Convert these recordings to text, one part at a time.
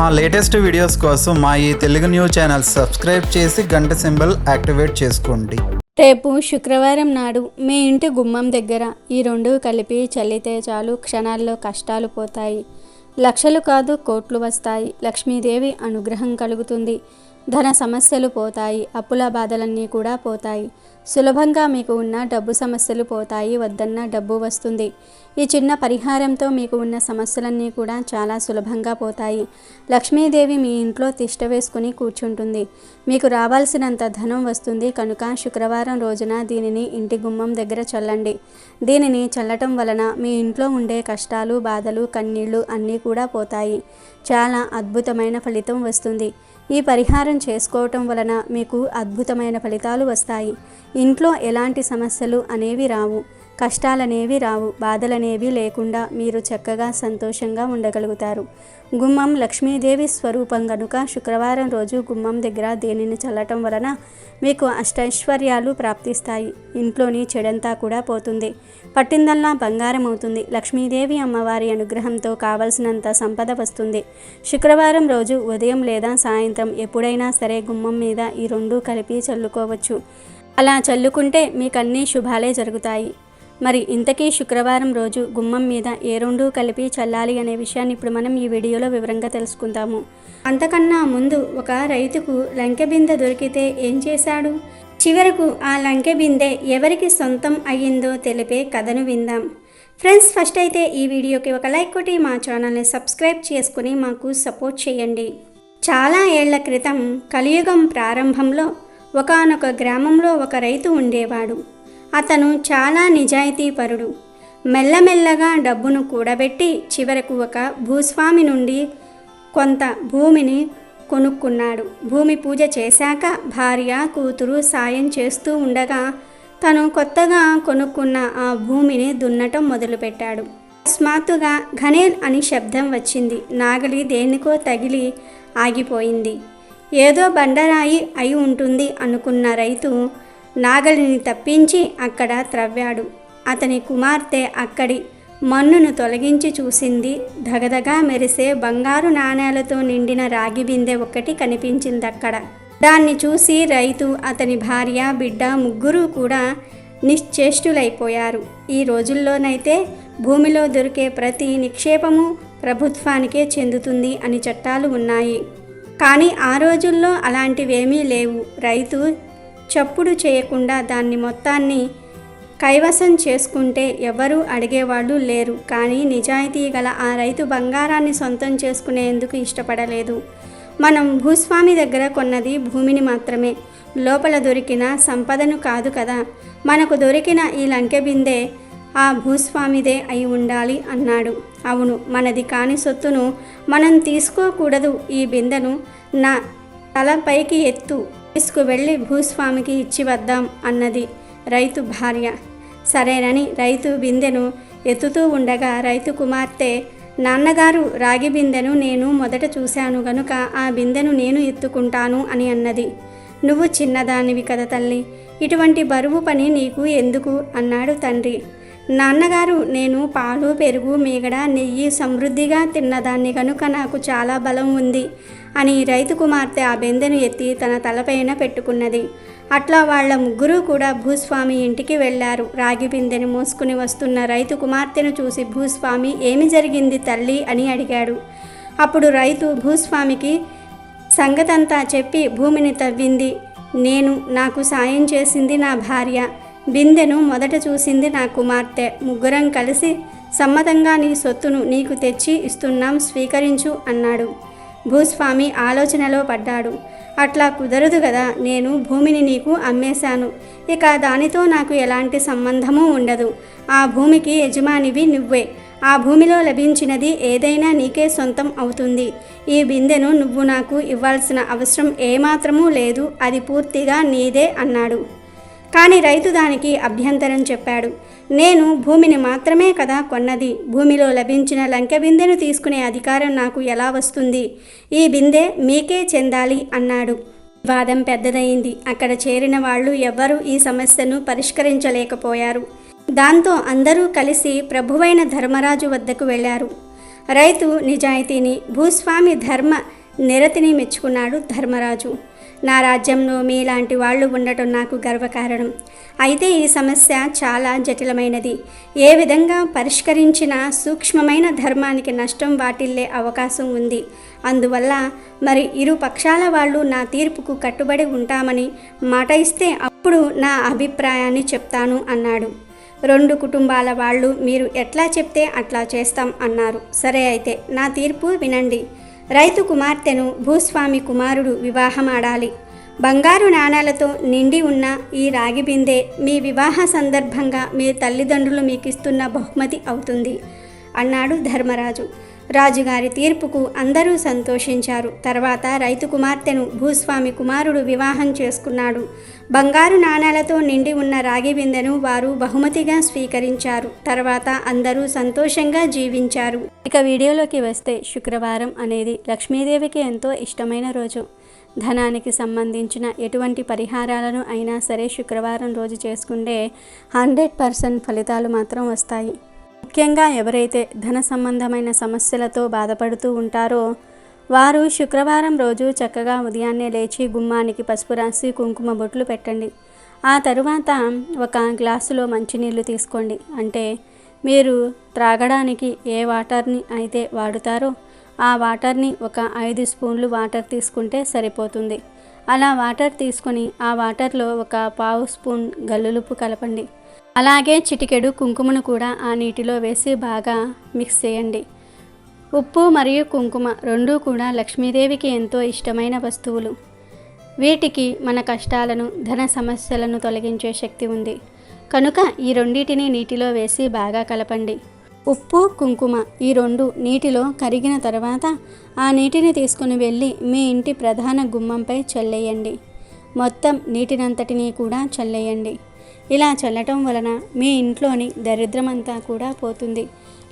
మా latest videos కోసం మా ఈ తెలుగు న్యూస్ ఛానల్ సబ్స్క్రైబ్ చేసి గంట సింబల్ యాక్టివేట్ చేసుకోండి. రేపు శుక్రవారం నాడు మీ ఇంటి గుమ్మం దగ్గర ఈ రెండు కలిపి చల్లితే చాలు క్షణాల్లో కష్టాలు పోతాయి. లక్షలు కాదు కోట్లు వస్తాయి. లక్ష్మీదేవి అనుగ్రహం కలుగుతుంది. ధన సమస్యలు పోతాయి అప్పుల బాధలన్నీ కూడా పోతాయి. సులభంగా మీకు ఉన్న డబ్బు సమస్యలు పోతాయి వద్దన్న డబ్బు వస్తుంది. ఈ చిన్న పరిహారంతో మీకు ఉన్న సమస్యలన్నీ కూడా చాలా సులభంగా పోతాయి. లక్ష్మీదేవి మీ ఇంట్లో తిష్ట వేసుకుని కూర్చుంటుంది. మీకు రావాల్సినంత ధనం వస్తుంది కనుక శుక్రవారం రోజున దీనిని ఇంటి గుమ్మం దగ్గర చల్లండి. దీనిని చల్లటం వలన మీ ఇంట్లో ఉండే కష్టాలు బాధలు కన్నీళ్ళు అన్నీ కూడా పోతాయి. చాలా అద్భుతమైన ఫలితం వస్తుంది. ఈ పరిహారం చేసుకోవటం వలన మీకు అద్భుతమైన ఫలితాలు వస్తాయి. ఇంట్లో ఎలాంటి సమస్యలు అనేవి రావు. కష్టాలనేవి రావు బాధలనేవి లేకుండా మీరు చక్కగా సంతోషంగా ఉండగలుగుతారు. గుమ్మం లక్ష్మీదేవి స్వరూపం గనుక శుక్రవారం రోజు గుమ్మం దగ్గర దేనిని చల్లటం వలన మీకు అష్టైశ్వర్యాలు ప్రాప్తిస్తాయి. ఇంట్లోని చెడంతా కూడా పోతుంది. పట్టిందల్లా బంగారం అవుతుంది లక్ష్మీదేవి అమ్మవారి అనుగ్రహంతో కావలసినంత సంపద వస్తుంది. శుక్రవారం రోజు ఉదయం లేదా సాయంత్రం ఎప్పుడైనా సరే గుమ్మం మీద ఈ రెండు కలిపి చల్లుకోవచ్చు. అలా చల్లుకుంటే మీకన్నీ శుభాలే జరుగుతాయి. మరి ఇంతకీ శుక్రవారం రోజు గుమ్మం మీద ఏ రెండు కలిపి చల్లాలి అనే విషయాన్ని ఇప్పుడు మనం ఈ వీడియోలో వివరంగా తెలుసుకుందాము. అంతకన్నా ముందు ఒక రైతుకు లంకె బిందె దొరికితే ఏం చేశాడు? చివరకు ఆ లంకె బిందె ఎవరికి సొంతం అయ్యిందో తెలిపే కథను విందాం. ఫ్రెండ్స్ ఫస్ట్ అయితే ఈ వీడియోకి ఒక లైక్ కొట్టి మా ఛానల్ని సబ్స్క్రైబ్ చేసుకుని మాకు సపోర్ట్ చేయండి. చాలా ఏళ్ళ క్రితం కలియుగం ప్రారంభంలో ఒకానొక గ్రామంలో ఒక రైతు ఉండేవాడు. అతను చాలా నిజాయితీపరుడు. మెల్లమెల్లగా డబ్బును కూడబెట్టి చివరకు ఒక భూస్వామి నుండి కొంత భూమిని కొనుక్కున్నాడు. భూమి పూజ చేశాక భార్య కూతురు సాయం చేస్తూ ఉండగా తను కొత్తగా కొనుక్కున్న ఆ భూమిని దున్నటం మొదలుపెట్టాడు. అకస్మాత్తుగా ఘనేర్ అని శబ్దం వచ్చింది. నాగలి దేనికో తగిలి ఆగిపోయింది. ఏదో బండరాయి అయి ఉంటుంది అనుకున్న రైతు నాగలిని తప్పించి అక్కడ త్రవ్వాడు. అతని కుమార్తె అక్కడి మన్నును తొలగించి చూసింది. ధగధగా మెరిసే బంగారు నాణేలతో నిండిన రాగి బిందె ఒకటి కనిపించింది అక్కడ దాన్ని చూసి రైతు అతని భార్య బిడ్డ ముగ్గురు కూడా నిశ్చేష్టులైపోయారు. ఈ రోజుల్లోనైతే భూమిలో దొరికే ప్రతి నిక్షేపము ప్రభుత్వానికే చెందుతుంది అని చట్టాలు ఉన్నాయి. కానీ ఆ రోజుల్లో అలాంటివేమీ లేవు. రైతు చప్పుడు చేయకుండా దాన్ని మొత్తాన్ని కైవసం చేసుకుంటే ఎవరూ అడిగేవాళ్ళు లేరు. కానీ నిజాయితీ గల ఆ రైతు బంగారాన్ని సొంతం చేసుకునేందుకు ఇష్టపడలేదు. మనం భూస్వామి దగ్గర కొన్నది భూమిని మాత్రమే. లోపల దొరికిన సంపదను కాదు కదా. మనకు దొరికిన ఈ లంకె బిందే ఆ భూస్వామిదే అయి ఉండాలి అన్నాడు. అవును మనది కాని సొత్తును మనం తీసుకోకూడదు. ఈ బిందెను నా తలపైకి ఎత్తు. తీసుకువెళ్ళి భూస్వామికి ఇచ్చి వద్దాం అన్నది రైతు భార్య. సరేనని రైతు బిందెను ఎత్తుతూ ఉండగా రైతు కుమార్తె నాన్నగారు రాగి బిందెను నేను మొదట చూశాను గనుక ఆ బిందెను నేను ఎత్తుకుంటాను అని అన్నది. నువ్వు చిన్నదానివి కదా తల్లి ఇటువంటి బరువు పని నీకు ఎందుకు? అన్నాడు తండ్రి. నాన్నగారు నేను పాలు పెరుగు మీగడ నెయ్యి సమృద్ధిగా తిన్నదాన్ని కనుక నాకు చాలా బలం ఉంది అని రైతు కుమార్తె ఆ బెందెను ఎత్తి తన తలపైన పెట్టుకున్నది. అట్లా వాళ్ళ ముగ్గురు కూడా భూస్వామి ఇంటికి వెళ్ళారు. రాగి బిందెను మోసుకుని వస్తున్న రైతు కుమార్తెను చూసి భూస్వామి ఏమి జరిగింది తల్లి? అని అడిగాడు. అప్పుడు రైతు భూస్వామికి సంగతంతా చెప్పి భూమిని తవ్వింది. నేను నాకు సాయం చేసింది నా భార్య. బిందెను మొదట చూసింది నా కుమార్తె. ముగ్గురం కలిసి సమ్మతంగా నీ సొత్తును నీకు తెచ్చి ఇస్తున్నాం స్వీకరించు అన్నాడు. భూస్వామి ఆలోచనలో పడ్డాడు. అట్లా కుదరదు కదా నేను భూమిని నీకు అమ్మేశాను. ఇక దానితో నాకు ఎలాంటి సంబంధమూ ఉండదు. ఆ భూమికి యజమానివి నువ్వే. ఆ భూమిలో లభించినది ఏదైనా నీకే సొంతం అవుతుంది. ఈ బిందెను నువ్వు నాకు ఇవ్వాల్సిన అవసరం ఏమాత్రమూ లేదు. అది పూర్తిగా నీదే అన్నాడు. కానీ రైతు దానికి అభ్యంతరం చెప్పాడు. నేను భూమిని మాత్రమే కదా కొన్నది. భూమిలో లభించిన లంకె బిందెను తీసుకునే అధికారం నాకు ఎలా వస్తుంది? ఈ బిందె మీకే చెందాలి అన్నాడు. వాదం పెద్దదయింది అక్కడ చేరిన వాళ్ళు ఎవ్వరూ ఈ సమస్యను పరిష్కరించలేకపోయారు. దాంతో అందరూ కలిసి ప్రభువైన ధర్మరాజు వద్దకు వెళ్ళారు. రైతు నిజాయితీని భూస్వామి ధర్మ నిరతిని మెచ్చుకున్నాడు ధర్మరాజు. నా రాజ్యంలో మీలాంటి వాళ్ళు ఉండటం నాకు గర్వకారణం. అయితే ఈ సమస్య చాలా జటిలమైనది. ఏ విధంగా పరిష్కరించినా సూక్ష్మమైన ధర్మానికి నష్టం వాటిల్లే అవకాశం ఉంది. అందువల్ల మరి ఇరు పక్షాల వాళ్ళు నా తీర్పుకు కట్టుబడి ఉంటామని మాట ఇస్తే అప్పుడు నా అభిప్రాయాన్ని చెప్తాను అన్నాడు. రెండు కుటుంబాల వాళ్ళు మీరు ఎట్లా చెప్తే అట్లా చేస్తాం అన్నారు. సరే అయితే నా తీర్పు వినండి. రైతు కుమార్తెను భూస్వామి కుమారుడు వివాహమాడాలి. బంగారు నాణాలతో నిండి ఉన్న ఈ రాగి బిందె మీ వివాహ సందర్భంగా మీ తల్లిదండ్రులు మీకు ఇస్తున్న బహుమతి అవుతుంది. అన్నాడు ధర్మరాజు. రాజుగారి తీర్పుకు అందరూ సంతోషించారు. తర్వాత రైతు కుమార్తెను భూస్వామి కుమారుడు వివాహం చేసుకున్నాడు. బంగారు నాణాలతో నిండి ఉన్న రాగి బిందెను వారు బహుమతిగా స్వీకరించారు. తర్వాత అందరూ సంతోషంగా జీవించారు. ఇక వీడియోలోకి వస్తే శుక్రవారం అనేది లక్ష్మీదేవికి ఎంతో ఇష్టమైన రోజు. ధనానికి సంబంధించిన ఎటువంటి పరిహారాలను అయినా సరే శుక్రవారం రోజు చేసుకుంటే హండ్రెడ్ పర్సెంట్ ఫలితాలు మాత్రం వస్తాయి. ముఖ్యంగా ఎవరైతే ధన సంబంధమైన సమస్యలతో బాధపడుతూ ఉంటారో వారు శుక్రవారం రోజు చక్కగా ఉదయాన్నే లేచి గుమ్మానికి పసుపు రాసి కుంకుమ బొట్లు పెట్టండి. ఆ తరువాత ఒక గ్లాసులో మంచినీళ్ళు తీసుకోండి. అంటే మీరు త్రాగడానికి ఏ వాటర్ని అయితే వాడుతారో ఆ వాటర్ని ఒక ఐదు స్పూన్లు వాటర్ తీసుకుంటే సరిపోతుంది. అలా వాటర్ తీసుకొని ఆ వాటర్లో ఒక పావు స్పూన్ గల్లులుపు కలపండి. అలాగే చిటికెడు కుంకుమను కూడా ఆ నీటిలో వేసి బాగా మిక్స్ చేయండి. ఉప్పు మరియు కుంకుమ రెండూ కూడా లక్ష్మీదేవికి ఎంతో ఇష్టమైన వస్తువులు. వీటికి మన కష్టాలను ధన సమస్యలను తొలగించే శక్తి ఉంది. కనుక ఈ రెండింటిని నీటిలో వేసి బాగా కలపండి. ఉప్పు కుంకుమ ఈ రెండు నీటిలో కరిగిన తర్వాత ఆ నీటిని తీసుకుని వెళ్ళి మీ ఇంటి ప్రధాన గుమ్మంపై చల్లేయండి. మొత్తం నీటినంతటినీ కూడా చల్లేయండి. ఇలా చల్లటం వలన మీ ఇంట్లోని దరిద్రమంతా కూడా పోతుంది.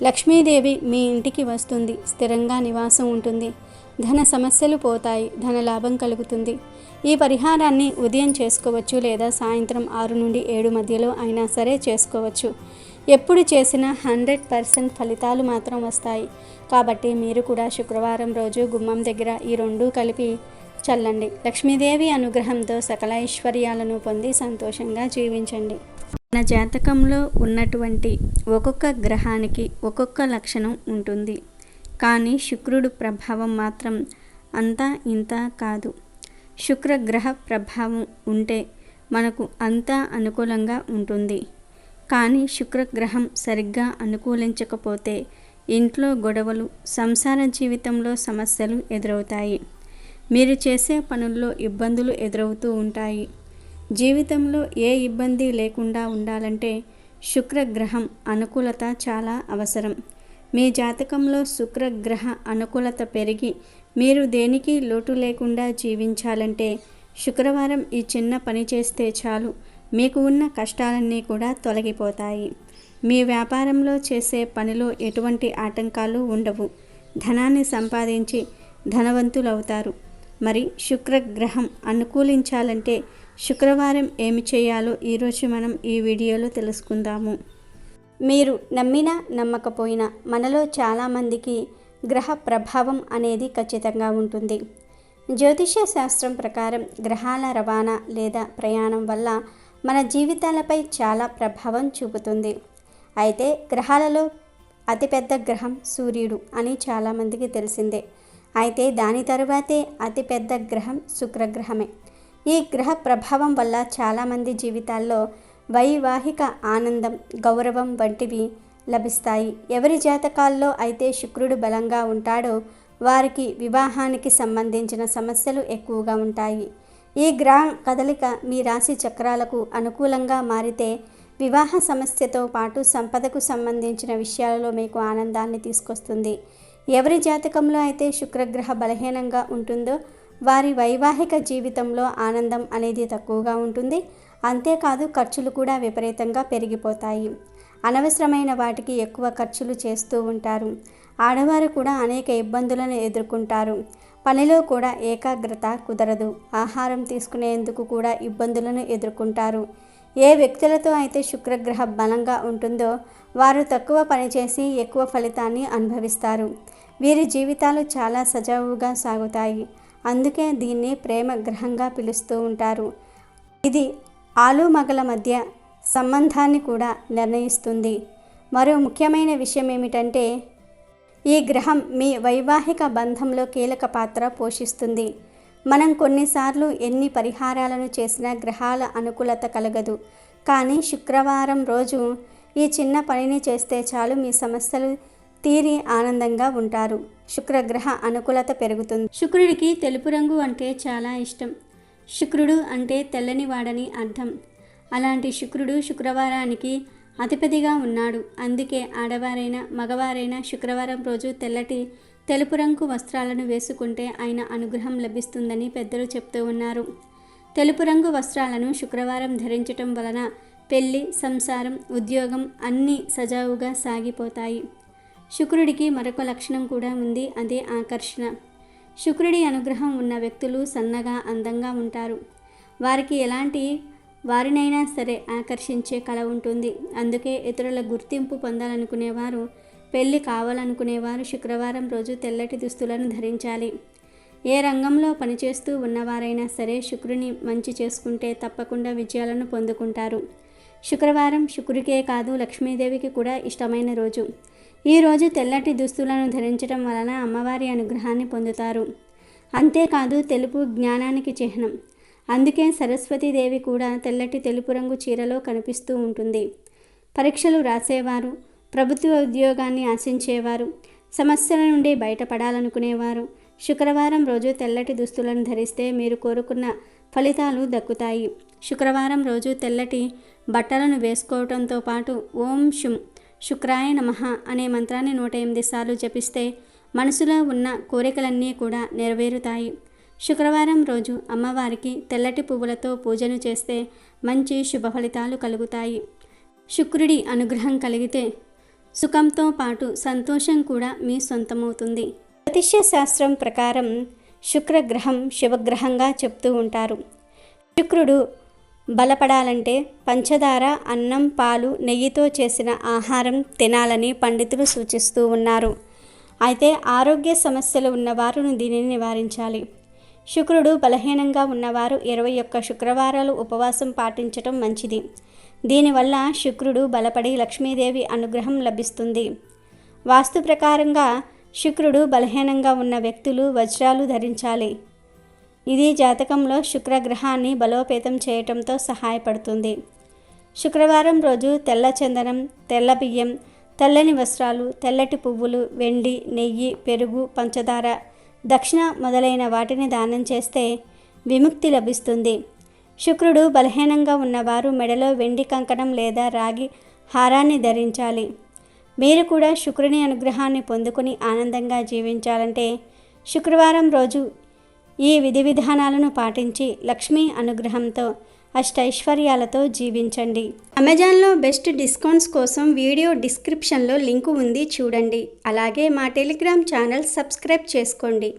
లక్ష్మీదేవి మీ ఇంటికి వస్తుంది. స్థిరంగా నివాసం ఉంటుంది. ధన సమస్యలు పోతాయి. ధన లాభం కలుగుతుంది. ఈ పరిహారాన్ని ఉదయం చేసుకోవచ్చు లేదా సాయంత్రం ఆరు నుండి ఏడు మధ్యలో అయినా సరే చేసుకోవచ్చు. ఎప్పుడు చేసినా హండ్రెడ్ పర్సెంట్ ఫలితాలు మాత్రం వస్తాయి. కాబట్టి మీరు కూడా శుక్రవారం రోజు గుమ్మం దగ్గర ఈ రెండు కలిపి చల్లండి. లక్ష్మీదేవి అనుగ్రహంతో సకల ఐశ్వర్యాలను పొంది సంతోషంగా జీవించండి. మన జాతకంలో ఉన్నటువంటి ఒక్కొక్క గ్రహానికి ఒక్కొక్క లక్షణం ఉంటుంది. కానీ శుక్రుడు ప్రభావం మాత్రం అంతా ఇంత కాదు. శుక్రగ్రహ ప్రభావం ఉంటే మనకు అంతా అనుకూలంగా ఉంటుంది. కానీ శుక్రగ్రహం సరిగ్గా అనుకూలించకపోతే ఇంట్లో గొడవలు సంసార జీవితంలో సమస్యలు ఎదురవుతాయి. మీరు చేసే పనుల్లో ఇబ్బందులు ఎదురవుతూ ఉంటాయి. జీవితంలో ఏ ఇబ్బంది లేకుండా ఉండాలంటే శుక్రగ్రహం అనుకూలత చాలా అవసరం. మీ జాతకంలో శుక్రగ్రహ అనుకూలత పెరిగి మీరు దేనికి లోటు లేకుండా జీవించాలంటే శుక్రవారం ఈ చిన్న పని చేస్తే చాలు. మీకు ఉన్న కష్టాలన్నీ కూడా తొలగిపోతాయి. మీ వ్యాపారంలో చేసే పనిలో ఎటువంటి ఆటంకాలు ఉండవు. ధనాన్ని సంపాదించి ధనవంతులవుతారు. మరి శుక్రగ్రహం అనుకూలించాలంటే శుక్రవారం ఏమి చేయాలో ఈరోజు మనం ఈ వీడియోలో తెలుసుకుందాము. మీరు నమ్మినా నమ్మకపోయినా మనలో చాలామందికి గ్రహ ప్రభావం అనేది ఖచ్చితంగా ఉంటుంది. జ్యోతిష్య శాస్త్రం ప్రకారం గ్రహాల రవాణా లేదా ప్రయాణం వల్ల మన జీవితాలపై చాలా ప్రభావం చూపుతుంది. అయితే గ్రహాలలో అతిపెద్ద గ్రహం సూర్యుడు అని చాలామందికి తెలిసిందే. అయితే దాని తరువాతే అతిపెద్ద గ్రహం శుక్రగ్రహమే. ఈ గ్రహ ప్రభావం వల్ల చాలామంది జీవితాల్లో వైవాహిక ఆనందం గౌరవం వంటివి లభిస్తాయి. ఎవరి జాతకాల్లో అయితే శుక్రుడు బలంగా ఉంటాడో వారికి వివాహానికి సంబంధించిన సమస్యలు ఎక్కువగా ఉంటాయి. ఈ గ్రహ కదలిక మీ రాశి చక్రాలకు అనుకూలంగా మారితే వివాహ సమస్యతో పాటు సంపదకు సంబంధించిన విషయాలలో మీకు ఆనందాన్ని తీసుకొస్తుంది. ఎవరి జాతకంలో అయితే శుక్రగ్రహ బలహీనంగా ఉంటుందో వారి వైవాహిక జీవితంలో ఆనందం అనేది తక్కువగా ఉంటుంది. అంతేకాదు ఖర్చులు కూడా విపరీతంగా పెరిగిపోతాయి. అనవసరమైన వాటికి ఎక్కువ ఖర్చులు చేస్తూ ఉంటారు. ఆడవారు కూడా అనేక ఇబ్బందులను ఎదుర్కొంటారు. పనిలో కూడా ఏకాగ్రత కుదరదు. ఆహారం తీసుకునేందుకు కూడా ఇబ్బందులను ఎదుర్కొంటారు. ఏ వ్యక్తులతో అయితే శుక్రగ్రహ బలంగా ఉంటుందో వారు తక్కువ పనిచేసి ఎక్కువ ఫలితాన్ని అనుభవిస్తారు. వీరి జీవితాలు చాలా సజావుగా సాగుతాయి. అందుకే దీన్ని ప్రేమ గ్రహంగా పిలుస్తూ ఉంటారు. ఇది ఆలు మగల మధ్య సంబంధాన్ని కూడా నిర్ణయిస్తుంది. మరో ముఖ్యమైన విషయం ఏమిటంటే ఈ గ్రహం మీ వైవాహిక బంధంలో కీలక పాత్ర పోషిస్తుంది. మనం కొన్నిసార్లు ఎన్ని పరిహారాలను చేసినా గ్రహాల అనుకూలత కలగదు. కానీ శుక్రవారం రోజు ఈ చిన్న పనిని చేస్తే చాలు మీ సమస్యలు తీరి ఆనందంగా ఉంటారు. శుక్రగ్రహ అనుకూలత పెరుగుతుంది. శుక్రుడికి తెలుపు రంగు అంటే చాలా ఇష్టం. శుక్రుడు అంటే తెల్లని వాడని అర్థం. అలాంటి శుక్రుడు శుక్రవారానికి అధిపతిగా ఉన్నాడు. అందుకే ఆడవారైనా మగవారైనా శుక్రవారం రోజు తెల్లటి తెలుపు రంగు వస్త్రాలను వేసుకుంటే ఆయన అనుగ్రహం లభిస్తుందని పెద్దలు చెప్తూ ఉన్నారు. తెలుపు రంగు వస్త్రాలను శుక్రవారం ధరించటం వలన పెళ్ళి సంసారం ఉద్యోగం అన్నీ సజావుగా సాగిపోతాయి. శుక్రుడికి మరొక లక్షణం కూడా ఉంది అదే ఆకర్షణ. శుక్రుడి అనుగ్రహం ఉన్న వ్యక్తులు సన్నగా అందంగా ఉంటారు. వారికి ఎలాంటి వారినైనా సరే ఆకర్షించే కళ ఉంటుంది. అందుకే ఇతరుల గుర్తింపు పొందాలనుకునేవారు పెళ్ళి కావాలనుకునేవారు శుక్రవారం రోజు తెల్లటి దుస్తులను ధరించాలి. ఏ రంగంలో పనిచేస్తూ ఉన్నవారైనా సరే శుక్రుని మంచి చేసుకుంటే తప్పకుండా విజయాలను పొందుకుంటారు. శుక్రవారం శుక్రుడికే కాదు లక్ష్మీదేవికి కూడా ఇష్టమైన రోజు. ఈ రోజు తెల్లటి దుస్తులను ధరించడం వలన అమ్మవారి అనుగ్రహాన్ని పొందుతారు. అంతేకాదు తెలుపు జ్ఞానానికి చిహ్నం. అందుకే సరస్వతీదేవి కూడా తెల్లటి తెలుపు రంగు చీరలో కనిపిస్తూ ఉంటుంది. పరీక్షలు రాసేవారు ప్రభుత్వ ఉద్యోగాన్ని ఆశించేవారు సమస్యల నుండి బయటపడాలనుకునేవారు. శుక్రవారం రోజు తెల్లటి దుస్తులను ధరిస్తే మీరు కోరుకున్న ఫలితాలు దక్కుతాయి. శుక్రవారం రోజు తెల్లటి బట్టలను వేసుకోవడంతో పాటు ఓం శుం శుక్రాయ నమః అనే మంత్రాన్ని నూట ఎనిమిది సార్లు జపిస్తే మనసులో ఉన్న కోరికలన్నీ కూడా నెరవేరుతాయి. శుక్రవారం రోజు అమ్మవారికి తెల్లటి పువ్వులతో పూజను చేస్తే మంచి శుభ ఫలితాలు కలుగుతాయి. శుక్రుడి అనుగ్రహం కలిగితే సుఖంతో పాటు సంతోషం కూడా మీ సొంతమవుతుంది. జ్యోతిష్య శాస్త్రం ప్రకారం శుక్రగ్రహం శివగ్రహంగా చెప్తూ ఉంటారు. శుక్రుడు బలపడాలంటే పంచదార అన్నం పాలు నెయ్యితో చేసిన ఆహారం తినాలని పండితులు సూచిస్తూ ఉన్నారు. అయితే ఆరోగ్య సమస్యలు ఉన్నవారు దీనిని నివారించాలి. శుక్రుడు బలహీనంగా ఉన్నవారు ఇరవై ఒక్క శుక్రవారాలు ఉపవాసం పాటించటం మంచిది. దీనివల్ల శుక్రుడు బలపడి లక్ష్మీదేవి అనుగ్రహం లభిస్తుంది. వాస్తు ప్రకారంగా శుక్రుడు బలహీనంగా ఉన్న వ్యక్తులు వజ్రాలు ధరించాలి. ఇది జాతకంలో శుక్రగ్రహాన్ని బలోపేతం చేయటంతో సహాయపడుతుంది. శుక్రవారం రోజు తెల్ల చందనం తెల్ల బియ్యం తెల్లని వస్త్రాలు తెల్లటి పువ్వులు వెండి నెయ్యి పెరుగు పంచదార దక్షిణ మొదలైన వాటిని దానం చేస్తే విముక్తి లభిస్తుంది. శుక్రుడు బలహీనంగా ఉన్నవారు మెడలో వెండి కంకణం లేదా రాగి హారాన్ని ధరించాలి. మీరు కూడా శుక్రుని అనుగ్రహాన్ని పొందుకుని ఆనందంగా జీవించాలంటే శుక్రవారం రోజు ఈ విధి విధానాలను పాటించి లక్ష్మీ అనుగ్రహంతో అష్టైశ్వర్యాలతో జీవించండి. అమెజాన్లో బెస్ట్ డిస్కౌంట్స్ కోసం వీడియో డిస్క్రిప్షన్లో లింకు ఉంది చూడండి. అలాగే మా టెలిగ్రామ్ ఛానల్ సబ్స్క్రైబ్ చేసుకోండి.